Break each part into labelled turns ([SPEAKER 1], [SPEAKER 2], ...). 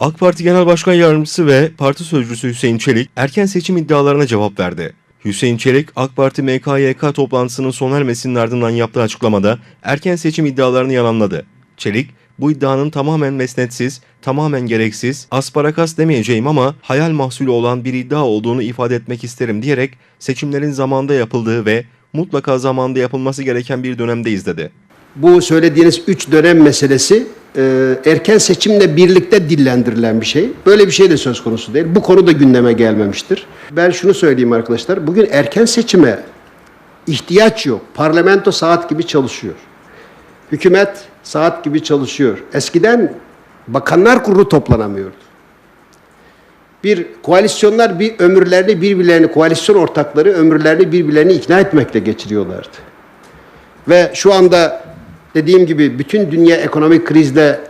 [SPEAKER 1] AK Parti Genel Başkan Yardımcısı ve Parti Sözcüsü Hüseyin Çelik erken seçim iddialarına cevap verdi. Hüseyin Çelik, AK Parti MKYK toplantısının sona ermesinin ardından yaptığı açıklamada erken seçim iddialarını yalanladı. Çelik, bu iddianın tamamen mesnetsiz, tamamen gereksiz, asparakas demeyeceğim ama hayal mahsulü olan bir iddia olduğunu ifade etmek isterim diyerek seçimlerin zamanda yapıldığı ve mutlaka zamanda yapılması gereken bir dönemdeyiz dedi.
[SPEAKER 2] Bu söylediğiniz üç dönem meselesi e, erken seçimle birlikte dillendirilen bir şey. Böyle bir şey de söz konusu değil. Bu konu da gündeme gelmemiştir. Ben şunu söyleyeyim arkadaşlar. Bugün erken seçime ihtiyaç yok. Parlamento saat gibi çalışıyor. Hükümet saat gibi çalışıyor. Eskiden bakanlar kurulu toplanamıyordu. Bir koalisyonlar bir ömürlerini birbirlerini, koalisyon ortakları ömürlerini birbirlerini ikna etmekle geçiriyorlardı. Ve şu anda dediğim gibi bütün dünya ekonomik krizle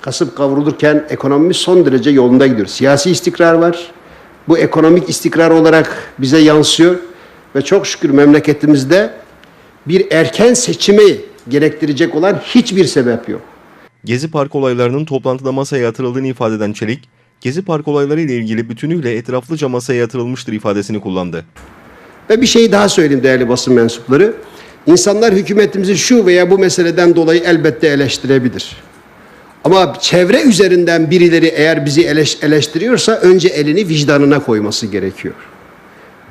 [SPEAKER 2] kasıp kavrulurken ekonomimiz son derece yolunda gidiyor. Siyasi istikrar var. Bu ekonomik istikrar olarak bize yansıyor. Ve çok şükür memleketimizde bir erken seçimi gerektirecek olan hiçbir sebep yok.
[SPEAKER 1] Gezi Park olaylarının toplantıda masaya yatırıldığını ifade eden Çelik, Gezi Park olayları ile ilgili bütünüyle etraflıca masaya yatırılmıştır ifadesini kullandı.
[SPEAKER 2] Ve bir şey daha söyleyeyim değerli basın mensupları. İnsanlar hükümetimizi şu veya bu meseleden dolayı elbette eleştirebilir. Ama çevre üzerinden birileri eğer bizi eleş- eleştiriyorsa önce elini vicdanına koyması gerekiyor.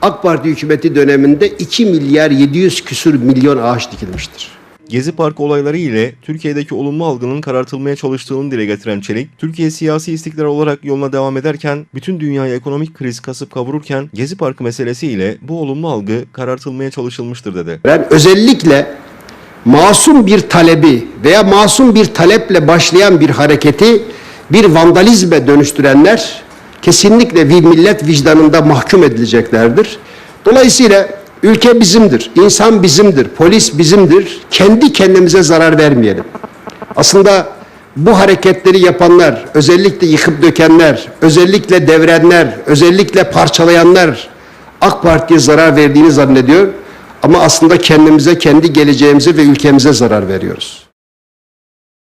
[SPEAKER 2] AK Parti hükümeti döneminde 2 milyar 700 küsür milyon ağaç dikilmiştir.
[SPEAKER 1] Gezi Park olayları ile Türkiye'deki olumlu algının karartılmaya çalıştığını dile getiren Çelik, Türkiye siyasi istikrar olarak yoluna devam ederken, bütün dünyaya ekonomik kriz kasıp kavururken Gezi Parkı meselesi ile bu olumlu algı karartılmaya çalışılmıştır dedi.
[SPEAKER 2] Ben özellikle masum bir talebi veya masum bir taleple başlayan bir hareketi bir vandalizme dönüştürenler kesinlikle bir millet vicdanında mahkum edileceklerdir. Dolayısıyla ülke bizimdir, insan bizimdir, polis bizimdir. Kendi kendimize zarar vermeyelim. Aslında bu hareketleri yapanlar, özellikle yıkıp dökenler, özellikle devrenler, özellikle parçalayanlar AK Parti'ye zarar verdiğini zannediyor. Ama aslında kendimize, kendi geleceğimize ve ülkemize zarar veriyoruz.